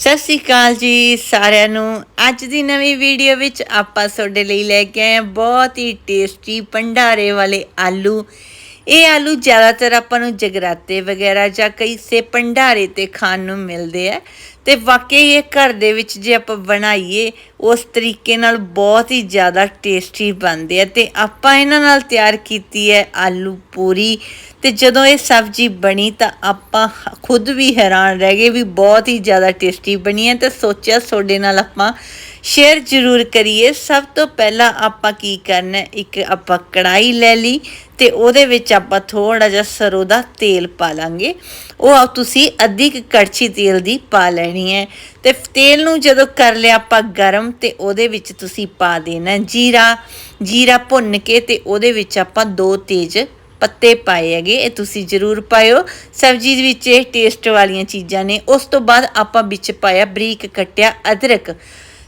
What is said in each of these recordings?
ਸਤਿ ਸ਼੍ਰੀ ਅਕਾਲ ਜੀ ਸਾਰਿਆਂ ਨੂੰ। ਅੱਜ ਦੀ ਨਵੀਂ ਵੀਡੀਓ ਵਿੱਚ ਆਪਾਂ ਤੁਹਾਡੇ ਲਈ ਲੈ ਕੇ ਆਏ ਹਾਂ ਬਹੁਤ ਹੀ ਟੇਸਟੀ ਭੰਡਾਰੇ ਵਾਲੇ ਆਲੂ। ਇਹ ਆਲੂ ਜ਼ਿਆਦਾਤਰ ਆਪਾਂ ਨੂੰ ਜਗਰਾਤੇ ਵਗੈਰਾ ਜਾਂ ਕਿਸੇ ਭੰਡਾਰੇ ਤੇ ਖਾਣ ਨੂੰ ਮਿਲਦੇ ਆ। ਤੇ ਵਾਕਈ ਇਹ ਘਰ ਦੇ ਵਿੱਚ ਜੇ ਆਪਾਂ ਬਣਾਈਏ, ਉਸ ਤਰੀਕੇ ਨਾਲ ਬਹੁਤ ਹੀ ਜ਼ਿਆਦਾ ਟੇਸਟੀ ਬਣਦੇ ਆ ਤੇ ਆਪਾਂ ਇਹਨਾਂ ਨਾਲ ਤਿਆਰ ਕੀਤੀ ਹੈ ਆਲੂ ਪੂਰੀ। ਤੇ ਜਦੋਂ ਇਹ ਸਬਜ਼ੀ ਬਣੀ ਤਾਂ ਆਪਾਂ ਖੁਦ ਵੀ ਹੈਰਾਨ ਰਹਿ ਗਏ ਵੀ ਬਹੁਤ ਹੀ ਜ਼ਿਆਦਾ ਟੇਸਟੀ ਬਣੀ ਹੈ ਤੇ ਸੋਚਿਆ ਤੁਹਾਡੇ ਨਾਲ ਆਪਾਂ ਸ਼ੇਅਰ ਜ਼ਰੂਰ ਕਰੀਏ। ਸਭ ਤੋਂ ਪਹਿਲਾਂ ਆਪਾਂ ਕੀ ਕਰਨਾ ਇੱਕ ਆਪਾਂ ਕੜਾਈ ਲੈ ਲਈ ਤੇ ਉਹਦੇ ਵਿੱਚ ਆਪਾਂ ਥੋੜਾ ਜਿਹਾ ਸਰੋਂ ਦਾ ਤੇਲ ਪਾ ਲਾਂਗੇ। ਉਹ ਤੁਸੀਂ ਅੱਧੀ ਕੁ ਕੜਛੀ ਤੇਲ ਦੀ ਪਾ ਲੈਣੀ ਹੈ। ਤੇ ਤੇਲ ਨੂੰ ਜਦੋਂ ਕਰ ਲਿਆ ਆਪਾਂ ਗਰਮ ਤੇ ਉਹਦੇ ਵਿੱਚ ਤੁਸੀਂ ਪਾ ਦੇਣਾ ਜੀਰਾ। ਜੀਰਾ ਭੁੰਨ ਕੇ ਤੇ ਉਹਦੇ ਵਿੱਚ ਆਪਾਂ ਦੋ ਤੇਜ਼ ਪੱਤੇ ਪਾਏ ਹੈਗੇ, ਇਹ ਤੁਸੀਂ ਜ਼ਰੂਰ ਪਾਇਓ। ਸਬਜ਼ੀ ਦੇ ਵਿੱਚ ਇਹ ਟੇਸਟ ਵਾਲੀਆਂ ਚੀਜ਼ਾਂ ਨੇ। ਉਸ ਤੋਂ ਬਾਅਦ ਆਪਾਂ ਵਿੱਚ ਪਾਇਆ ਬਰੀਕ ਕੱਟਿਆ ਅਦਰਕ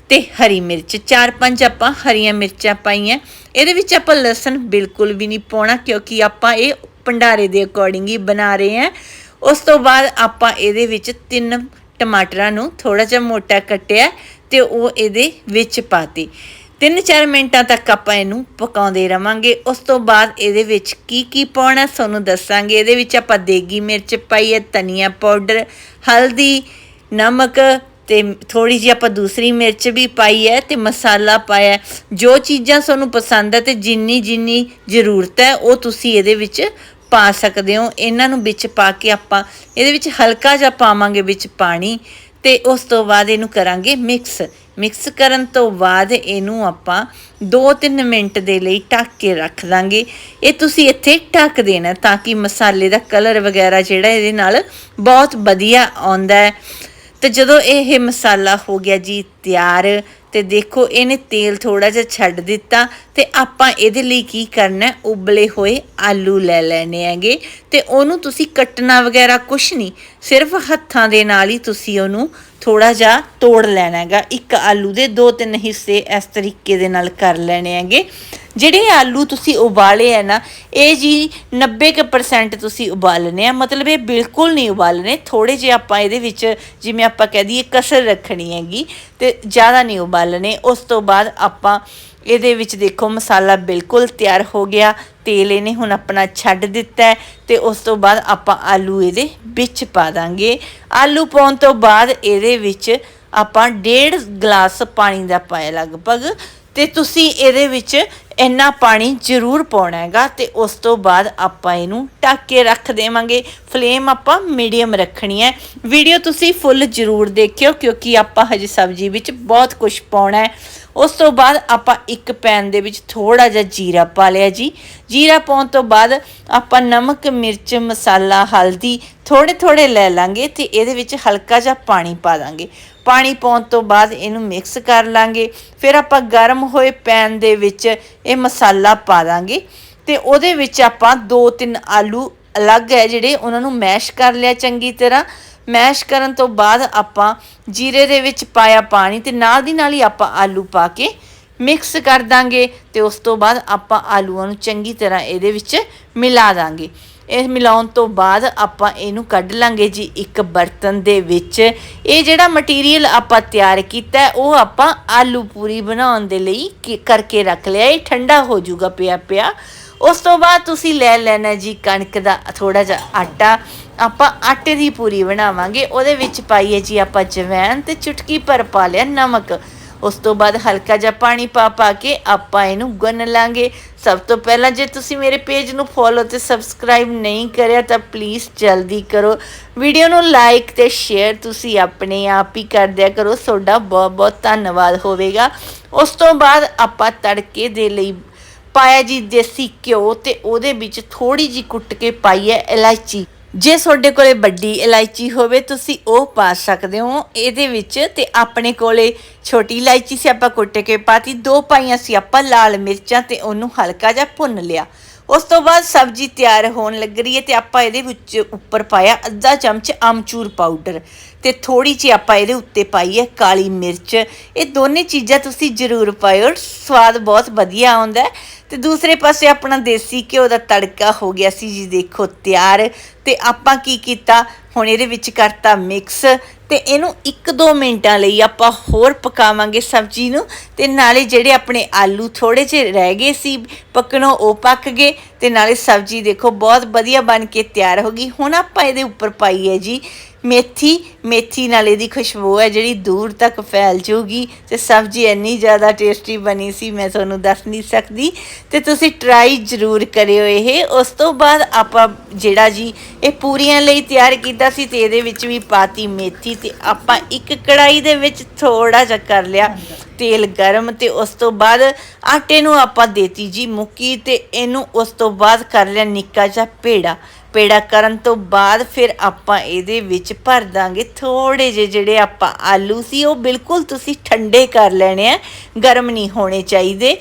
ਤੇ ਹਰੀ ਮਿਰਚ। ਚਾਰ ਪੰਜ ਆਪਾਂ ਹਰੀਆਂ ਮਿਰਚਾਂ ਪਾਈਆਂ। ਇਹਦੇ ਵਿੱਚ ਆਪਾਂ ਲਸਣ ਬਿਲਕੁਲ ਵੀ ਨਹੀਂ ਪਾਉਣਾ, ਕਿਉਂਕਿ ਆਪਾਂ ਇਹ ਭੰਡਾਰੇ ਦੇ ਅਕੋਰਡਿੰਗ ਹੀ ਬਣਾ ਰਹੇ ਹਾਂ। ਉਸ ਤੋਂ ਬਾਅਦ ਆਪਾਂ ਇਹਦੇ ਵਿੱਚ ਤਿੰਨ ਟਮਾਟਰਾਂ ਨੂੰ ਥੋੜਾ ਜਿਹਾ ਮੋਟਾ ਕੱਟਿਆ ਤੇ ਉਹ ਇਹਦੇ ਵਿੱਚ ਪਾਤੀ। ਤਿੰਨ ਚਾਰ ਮਿੰਟਾਂ ਤੱਕ ਆਪਾਂ ਇਹਨੂੰ ਪਕਾਉਂਦੇ ਰਵਾਂਗੇ। ਉਸ ਤੋਂ ਬਾਅਦ ਇਹਦੇ ਵਿੱਚ ਕੀ ਕੀ ਪਾਉਣਾ ਤੁਹਾਨੂੰ ਦੱਸਾਂਗੇ। ਇਹਦੇ ਵਿੱਚ ਆਪਾਂ ਦੇਗੀ ਮਿਰਚ ਪਾਈ ਹੈ, ਧਨੀਆ ਪਾਊਡਰ, ਹਲਦੀ, ਨਮਕ ਤੇ ਥੋੜੀ ਜਿਹੀ ਆਪਾਂ ਦੂਸਰੀ ਮਿਰਚ ਵੀ ਪਾਈ ਹੈ ਤੇ ਮਸਾਲਾ ਪਾਇਆ ਜੋ ਚੀਜ਼ਾਂ ਤੁਹਾਨੂੰ ਪਸੰਦ ਹੈ ਤੇ ਜਿੰਨੀ ਜਿੰਨੀ ਜ਼ਰੂਰਤ ਹੈ, ਉਹ ਤੁਸੀਂ ਇਹਦੇ ਵਿੱਚ ਪਾ ਸਕਦੇ ਹੋ। ਇਹਨਾਂ ਨੂੰ ਵਿੱਚ ਪਾ ਕੇ ਆਪਾਂ ਇਹਦੇ ਵਿੱਚ ਹਲਕਾ ਜਿਹਾ ਪਾਵਾਂਗੇ ਵਿੱਚ ਪਾਣੀ ਤੇ ਉਸ ਤੋਂ ਬਾਅਦ ਇਹਨੂੰ ਕਰਾਂਗੇ ਮਿਕਸ। ਮਿਕਸ ਕਰਨ ਤੋਂ ਬਾਅਦ ਇਹਨੂੰ ਆਪਾਂ 2-3 ਮਿੰਟ ਦੇ ਲਈ ਢੱਕ ਕੇ ਰੱਖ ਦਾਂਗੇ। ਇਹ ਤੁਸੀਂ ਇੱਥੇ ਢੱਕ ਦੇਣਾ ਤਾਂ ਕਿ ਮਸਾਲੇ ਦਾ ਕਲਰ ਵਗੈਰਾ ਜਿਹੜਾ ਇਹਦੇ ਨਾਲ ਬਹੁਤ ਵਧੀਆ ਆਉਂਦਾ ਹੈ। ਤੇ ਜਦੋਂ ਇਹ ਮਸਾਲਾ ਹੋ ਗਿਆ ਜੀ ਤਿਆਰ, ਤੇ ਦੇਖੋ ਇਹਨੇ ਤੇਲ ਥੋੜਾ ਜਿਹਾ ਛੱਡ ਦਿੱਤਾ, ਤੇ ਆਪਾਂ ਇਹਦੇ ਲਈ ਕੀ ਕਰਨਾ ਉਬਲੇ ਹੋਏ ਆਲੂ ਲੈ ਲੈਣੇ ਹੈਗੇ, ਤੇ ਉਹਨੂੰ ਤੁਸੀਂ ਕੱਟਣਾ ਵਗੈਰਾ ਕੁਛ ਨਹੀਂ, ਸਿਰਫ ਹੱਥਾਂ ਦੇ ਨਾਲ ਹੀ ਤੁਸੀਂ ਉਹਨੂੰ ਥੋੜਾ ਜਿਹਾ ਤੋੜ ਲੈਣਾ ਹੈਗਾ। ਇੱਕ ਆਲੂ ਦੇ ਦੋ ਤਿੰਨ ਹਿੱਸੇ ਇਸ ਤਰੀਕੇ ਦੇ ਨਾਲ ਕਰ ਲੈਣੇ ਹੈਗੇ। ਜਿਹੜੇ ਆਲੂ ਤੁਸੀਂ ਉਬਾਲੇ ਆ ਨਾ, ਇਹ ਜੀ 90% ਤੁਸੀਂ ਉਬਾਲਨੇ ਆ। ਮਤਲਬ ਇਹ ਬਿਲਕੁਲ ਨਹੀਂ ਉਬਾਲਨੇ ਥੋੜੇ ਜਿਹੇ ਆਪਾਂ ਇਹਦੇ ਵਿੱਚ ਜਿਵੇਂ ਆਪਾਂ ਕਹਿ ਦਈਏ ਕਸਰ ਰੱਖਣੀ ਹੈਗੀ ਤੇ ਜ਼ਿਆਦਾ ਨਹੀਂ ਉਬਾਲਨੇ ਉਸ ਤੋਂ ਬਾਅਦ ਆਪਾਂ ਇਹਦੇ ਵਿੱਚ ਦੇਖੋ ਮਸਾਲਾ ਬਿਲਕੁਲ ਤਿਆਰ ਹੋ ਗਿਆ। ਤੇਲ ਇਹਨੇ ਹੁਣ ਆਪਣਾ ਛੱਡ ਦਿੱਤਾ ਹੈ ਤੇ ਉਸ ਤੋਂ ਬਾਅਦ ਆਪਾਂ ਆਲੂ ਇਹਦੇ ਵਿੱਚ ਪਾ ਦਾਂਗੇ। ਆਲੂ ਪਾਉਣ ਤੋਂ ਬਾਅਦ ਇਹਦੇ ਵਿੱਚ ਆਪਾਂ ਡੇਢ ਗਲਾਸ ਪਾਣੀ ਦਾ ਪਾਇਆ ਲਗਭਗ। ਤੇ ਤੁਸੀਂ ਇਹਦੇ ਵਿੱਚ ਇੰਨਾ ਪਾਣੀ ਜ਼ਰੂਰ ਪਾਉਣਾ ਹੈਗਾ ਤੇ ਉਸ ਤੋਂ ਬਾਅਦ ਆਪਾਂ ਇਹਨੂੰ ਢੱਕ ਕੇ ਰੱਖ ਦੇਵਾਂਗੇ। ਫਲੇਮ ਆਪਾਂ ਮੀਡੀਅਮ ਰੱਖਣੀ ਹੈ। ਵੀਡੀਓ ਤੁਸੀਂ ਫੁੱਲ ਜ਼ਰੂਰ ਦੇਖਿਓ ਕਿਉਂਕਿ ਆਪਾਂ ਹਜੇ ਸਬਜ਼ੀ ਵਿੱਚ ਬਹੁਤ ਕੁਝ ਪਾਉਣਾ ਹੈ। ਉਸ ਤੋਂ ਬਾਅਦ ਆਪਾਂ ਇੱਕ ਪੈਨ ਦੇ ਵਿੱਚ ਥੋੜਾ ਜਿਹਾ ਜੀਰਾ ਪਾ ਲਿਆ ਜੀ। ਜੀਰਾ ਪਾਉਣ ਤੋਂ ਬਾਅਦ ਆਪਾਂ ਨਮਕ, ਮਿਰਚ, ਮਸਾਲਾ, ਹਲਦੀ ਥੋੜੇ ਥੋੜੇ ਲੈ ਲਾਂਗੇ ਤੇ ਇਹਦੇ ਵਿੱਚ ਹਲਕਾ ਜਿਹਾ ਪਾਣੀ ਪਾ ਦਾਂਗੇ। ਪਾਣੀ ਪਾਉਣ ਤੋਂ ਬਾਅਦ ਇਹਨੂੰ ਮਿਕਸ ਕਰ ਲਾਂਗੇ। ਫਿਰ ਆਪਾਂ ਗਰਮ ਹੋਏ ਪੈਨ ਦੇ ਵਿੱਚ ਇਹ ਮਸਾਲਾ ਪਾ ਦਾਂਗੇ ਤੇ ਉਹਦੇ ਵਿੱਚ ਆਪਾਂ ਦੋ ਤਿੰਨ ਆਲੂ ਅਲੱਗ ਹੈ ਜਿਹੜੇ ਉਹਨਾਂ ਨੂੰ ਮੈਸ਼ ਕਰ ਲਿਆ ਚੰਗੀ ਤਰ੍ਹਾਂ। ਮੈਸ਼ ਕਰਨ ਤੋਂ ਬਾਅਦ ਆਪਾਂ ਜੀਰੇ ਦੇ ਵਿੱਚ ਪਾਇਆ ਪਾਣੀ ਤੇ ਨਾਲ ਦੀ ਨਾਲ ਹੀ ਆਪਾਂ ਆਲੂ ਪਾ ਕੇ ਮਿਕਸ ਕਰ ਦਾਂਗੇ ਤੇ ਉਸ ਤੋਂ ਬਾਅਦ ਆਪਾਂ ਆਲੂਆਂ ਨੂੰ ਚੰਗੀ ਤਰ੍ਹਾਂ ਇਹਦੇ ਵਿੱਚ ਮਿਲਾ ਦਾਂਗੇ। ਇਹ ਮਿਲਾਉਣ ਤੋਂ ਬਾਅਦ ਆਪਾਂ ਇਹਨੂੰ ਕੱਢ ਲਾਂਗੇ ਜੀ ਇੱਕ ਬਰਤਨ ਦੇ ਵਿੱਚ। ਇਹ ਜਿਹੜਾ ਮਟੀਰੀਅਲ ਆਪਾਂ ਤਿਆਰ ਕੀਤਾ ਉਹ ਆਪਾਂ ਆਲੂ ਪੂਰੀ ਬਣਾਉਣ ਦੇ ਲਈ ਕੀ- ਕਰਕੇ ਰੱਖ ਲਿਆ। ਇਹ ਠੰਡਾ ਹੋ ਜਾਊਗਾ ਪਿਆ ਪਿਆ ਉਸ ਤੋਂ ਬਾਅਦ ਤੁਸੀਂ ਲੈ ਲੈਣਾ ਜੀ ਕਣਕ ਦਾ ਥੋੜਾ ਜਿਹਾ ਆਟਾ। ਆਪਾਂ ਆਟੇ ਦੀ ਪੂਰੀ ਬਣਾਵਾਂਗੇ, ਉਹਦੇ ਵਿੱਚ ਪਾਈਏ ਜੀ ਆਪਾਂ ਜਵੈਨ ਤੇ ਚੁਟਕੀ ਭਰ ਪਾ ਲਿਆ ਨਮਕ। ਉਸ ਤੋਂ ਬਾਅਦ ਹਲਕਾ ਜਿਹਾ ਪਾਣੀ ਪਾ ਪਾ ਕੇ ਆਪਾਂ ਇਹਨੂੰ ਗੁੰਨ ਲਾਂਗੇ। ਸਭ ਤੋਂ ਪਹਿਲਾਂ ਜੇ ਤੁਸੀਂ ਮੇਰੇ ਪੇਜ ਨੂੰ ਫੋਲੋ ਤੇ ਸਬਸਕ੍ਰਾਈਬ ਨਹੀਂ ਕਰਿਆ ਤਾਂ ਪਲੀਜ਼ ਜਲਦੀ ਕਰੋ। ਵੀਡੀਓ ਨੂੰ ਲਾਈਕ ਤੇ ਸ਼ੇਅਰ ਤੁਸੀਂ ਆਪਣੇ ਆਪ ਹੀ ਕਰ ਦਿਆ ਕਰੋ। ਤੁਹਾਡਾ ਬਹੁਤ ਬਹੁਤ ਧੰਨਵਾਦ ਹੋਵੇਗਾ। ਉਸ ਤੋਂ ਬਾਅਦ ਆਪਾਂ ਤੜਕੇ ਦੇ ਲਈ ਪਾਇਆ ਜੀ ਦੇਸੀ ਘਿਓ ਤੇ ਉਹਦੇ ਵਿੱਚ ਥੋੜੀ ਜੀ ਕੁੱਟ ਕੇ ਪਾਈ ਹੈ ਇਲਾਇਚੀ। ਜੇ ਤੁਹਾਡੇ ਕੋਲੇ ਵੱਡੀ ਇਲਾਇਚੀ ਹੋਵੇ, ਤੁਸੀਂ ਉਹ ਪਾ ਸਕਦੇ ਹੋ। ਇਹਦੇ ਵਿੱਚ ਤੇ ਆਪਣੇ ਕੋਲੇ ਛੋਟੀ ਇਲਾਇਚੀ ਸੀ ਆਪਾਂ ਕੁੱਟ ਕੇ ਪਾਤੀ, ਦੋ ਪਾਈਆਂ ਸੀ ਆਪਾਂ ਲਾਲ ਮਿਰਚਾਂ ਤੇ ਉਹਨੂੰ ਹਲਕਾ ਜਿਹਾ ਭੁੰਨ ਲਿਆ। ਉਸ ਤੋਂ ਬਾਅਦ ਸਬਜ਼ੀ ਤਿਆਰ ਹੋਣ ਲੱਗ ਰਹੀ ਹੈ ਤੇ ਆਪਾਂ ਇਹਦੇ ਵਿੱਚ ਉੱਪਰ ਪਾਇਆ ਅੱਧਾ ਚਮਚ ਆਮਚੂਰ ਪਾਊਡਰ। ਤੇ ਥੋੜੀ ਜਿਹੀ ਆਪਾਂ ਇਹਦੇ ਉੱਤੇ ਪਾਈ ਹੈ ਕਾਲੀ ਮਿਰਚ। ਇਹ ਦੋਨੇ ਚੀਜ਼ਾਂ ਤੁਸੀਂ ਜ਼ਰੂਰ ਪਾਇਓ, ਸਵਾਦ ਬਹੁਤ ਵਧੀਆ ਆਉਂਦਾ ਹੈ। ਤੇ ਦੂਸਰੇ ਪਾਸੇ ਆਪਣਾ ਦੇਸੀ ਘਿਓ ਦਾ ਤੜਕਾ ਹੋ ਗਿਆ ਸੀ ਜੀ, ਦੇਖੋ ਤਿਆਰ। ਤੇ ਆਪਾਂ ਕੀ ਕੀਤਾ? ਹੁਣ ਇਹਦੇ ਵਿੱਚ ਕਰਤਾ ਮਿਕਸ। ਤੇ ਇਹਨੂੰ 1-2 ਮਿੰਟਾਂ ਲਈ ਆਪਾਂ ਹੋਰ ਪਕਾਵਾਂਗੇ ਸਬਜ਼ੀ ਨੂੰ। ਤੇ ਨਾਲੇ ਜਿਹੜੇ ਆਪਣੇ ਆਲੂ ਥੋੜੇ ਜਿਹੇ ਰਹਿ ਗਏ ਸੀ, ਪੱਕਣੋਂ ਉਹ ਪੱਕ ਗਏ। ਤੇ ਨਾਲੇ ਸਬਜ਼ੀ ਦੇਖੋ, ਬਹੁਤ ਵਧੀਆ ਬਣ ਕੇ ਤਿਆਰ ਹੋ ਗਈ। ਹੁਣ ਆਪਾਂ ਇਹਦੇ ਉੱਪਰ ਪਾਈ ਹੈ ਜੀ ਮੇਥੀ। ਮੇਥੀ ਨਾਲ ਇਹਦੀ ਖੁਸ਼ਬੂ ਹੈ, ਜਿਹੜੀ ਦੂਰ ਤੱਕ ਫੈਲ ਜੂਗੀ ਤੇ ਸਬਜ਼ੀ ਇੰਨੀ ਜ਼ਿਆਦਾ ਟੇਸਟੀ ਬਣੀ ਸੀ, ਮੈਂ ਤੁਹਾਨੂੰ ਦੱਸ ਨਹੀਂ ਸਕਦੀ। ਤੇ ਤੁਸੀਂ ਟਰਾਈ ਜ਼ਰੂਰ ਕਰਿਓ ਇਹ। ਉਸ ਤੋਂ ਬਾਅਦ ਆਪਾਂ ਜਿਹੜਾ ਜੀ ਇਹ ਪੂਰੀਆਂ ਲਈ ਤਿਆਰ ਕੀਤਾ ਸੀ ਤੇ ਇਹਦੇ ਵਿੱਚ ਵੀ ਪਾਤੀ ਮੇਥੀ ਤੇ ਆਪਾਂ ਇੱਕ ਕੜਾਈ ਦੇ ਵਿੱਚ ਥੋੜਾ ਜਿਹਾ ਕਰ ਲਿਆ ਤੇਲ ਗਰਮ ਤੇ ਉਸ ਤੋਂ ਬਾਅਦ ਆਟੇ ਨੂੰ ਆਪਾਂ ਦੇਤੀ ਜੀ ਮੁੱਕੀ ਤੇ ਇਹਨੂੰ ਉਸ ਤੋਂ ਬਾਅਦ ਕਰ ਲਿਆ ਨਿੱਕਾ ਜਿਹਾ ਪੇੜਾ। ਪੇੜਾ ਕਰਨ ਤੋਂ ਬਾਅਦ ਫਿਰ ਆਪਾਂ ਇਹਦੇ ਵਿੱਚ ਭਰ ਦਾਂਗੇ ਥੋੜੇ ਜਿਹੇ ਜਿਹੜੇ ਆਪਾਂ ਆਲੂ ਸੀ, ਉਹ ਬਿਲਕੁਲ ਤੁਸੀਂ ਠੰਡੇ ਕਰ ਲੈਣੇ ਆ, ਗਰਮ ਨਹੀਂ ਹੋਣੇ ਚਾਹੀਦੇ।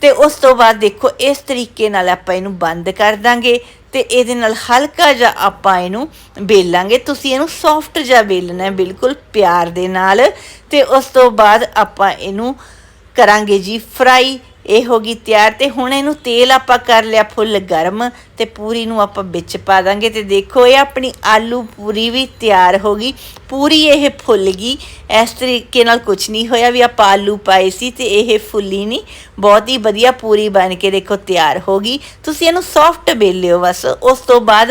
ਤੇ ਉਸ ਤੋਂ ਬਾਅਦ ਦੇਖੋ, ਇਸ ਤਰੀਕੇ ਨਾਲ ਆਪਾਂ ਇਹਨੂੰ ਬੰਦ ਕਰ ਦਾਂਗੇ ਤੇ ਇਹਦੇ ਨਾਲ ਹਲਕਾ ਜਿਹਾ ਆਪਾਂ ਇਹਨੂੰ ਬੇਲਾਂਗੇ ਤੁਸੀਂ ਇਹਨੂੰ ਸੌਫਟ ਜਿਹਾ ਬੇਲਣਾ ਬਿਲਕੁਲ ਪਿਆਰ ਦੇ ਨਾਲ। ਤੇ ਉਸ ਤੋਂ ਬਾਅਦ ਆਪਾਂ ਇਹਨੂੰ ਕਰਾਂਗੇ ਜੀ ਫਰਾਈ ਇਹ ਹੋ ਗਈ ਤਿਆਰ ਤੇ ਹੁਣ ਇਹਨੂੰ ਤੇਲ ਆਪਾਂ ਕਰ ਲਿਆ ਫੁੱਲ ਗਰਮ ਤੇ ਪੂਰੀ ਨੂੰ ਆਪਾਂ ਵਿੱਚ ਪਾ ਦਾਂਗੇ ਤੇ ਦੇਖੋ ਇਹ ਆਪਣੀ ਆਲੂ ਪੂਰੀ ਵੀ ਤਿਆਰ ਹੋ ਗਈ। ਪੂਰੀ ਇਹ ਫੁੱਲ ਗਈ। ਇਸ ਤਰੀਕੇ ਨਾਲ ਕੁਝ ਨਹੀਂ ਹੋਇਆ ਵੀ ਆਪਾਂ ਆਲੂ ਪਾਏ ਸੀ ਤੇ ਇਹ ਫੁੱਲੀ ਨਹੀਂ। ਬਹੁਤ ਹੀ ਵਧੀਆ ਪੂਰੀ ਬਣ ਕੇ ਦੇਖੋ ਤਿਆਰ ਹੋ ਗਈ। ਤੁਸੀਂ ਇਹਨੂੰ ਸੌਫਟ ਬੇਲਿਓ ਬਸ। ਉਸ ਤੋਂ ਬਾਅਦ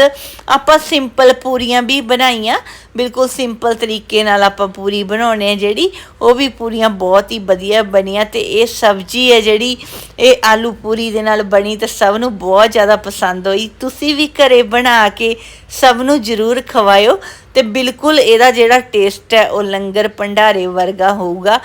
ਆਪਾਂ ਸਿੰਪਲ ਪੂਰੀਆਂ ਵੀ ਬਣਾਈਆਂ। ਬਿਲਕੁਲ ਸਿੰਪਲ ਤਰੀਕੇ ਨਾਲ ਆਪਾਂ ਪੂਰੀ ਬਣਾਉਣੇ ਆ ਜਿਹੜੀ। ਉਹ ਵੀ ਪੂਰੀਆਂ ਬਹੁਤ ਹੀ ਵਧੀਆ ਬਣੀਆਂ ਤੇ ਇਹ ਸਬਜ਼ੀ ਹੈ ਜਿਹੜੀ ਇਹ ਆਲੂ ਪੂਰੀ ਦੇ ਨਾਲ ਬਣੀ ਤੇ ਸਭ ਨੂੰ ਬਹੁਤ ਜ਼ਿਆਦਾ ਪਸੰਦ ਹੋਈ। ਤੁਸੀਂ ਵੀ ਘਰੇ ਬਣਾ ਕੇ ਸਭ ਨੂੰ ਜ਼ਰੂਰ ਖਵਾਇਓ। ਤੇ ਬਿਲਕੁਲ ਇਹਦਾ ਜਿਹੜਾ ਟੇਸਟ ਹੈ, ਉਹ ਲੰਗਰ ਭੰਡਾਰੇ ਵਰਗਾ ਹੋਊਗਾ।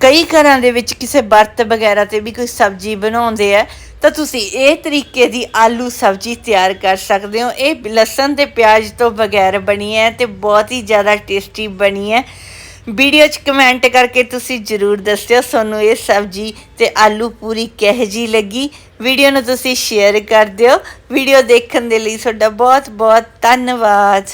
ਕਈ ਘਰਾਂ ਦੇ ਵਿੱਚ ਕਿਸੇ ਵਰਤ ਵਗੈਰਾ ਤੇ ਵੀ ਕੋਈ ਸਬਜ਼ੀ ਬਣਾਉਂਦੇ ਆ, ਤਾਂ ਤੁਸੀਂ ਇਹ ਤਰੀਕੇ ਦੀ ਆਲੂ ਸਬਜ਼ੀ ਤਿਆਰ ਕਰ ਸਕਦੇ ਹੋ। ਇਹ ਲਸਣ ਤੇ ਪਿਆਜ਼ ਤੋਂ ਬਗੈਰ ਬਣੀ ਹੈ ਤੇ ਬਹੁਤ ਹੀ ਜ਼ਿਆਦਾ ਟੇਸਟੀ ਬਣੀ ਹੈ। ਵੀਡੀਓ 'ਚ ਕਮੈਂਟ ਕਰਕੇ ਤੁਸੀਂ ਜਰੂਰ ਦੱਸਿਓ ਤੁਹਾਨੂੰ ਇਹ ਸਬਜ਼ੀ ਤੇ ਆਲੂ ਪੂਰੀ ਕਿਹੋ ਜੀ ਲੱਗੀ। ਵੀਡੀਓ ਨੂੰ ਤੁਸੀਂ ਸ਼ੇਅਰ ਕਰ ਦਿਓ। ਵੀਡੀਓ ਦੇਖਣ ਦੇ ਲਈ ਤੁਹਾਡਾ ਬਹੁਤ ਬਹੁਤ ਧੰਨਵਾਦ।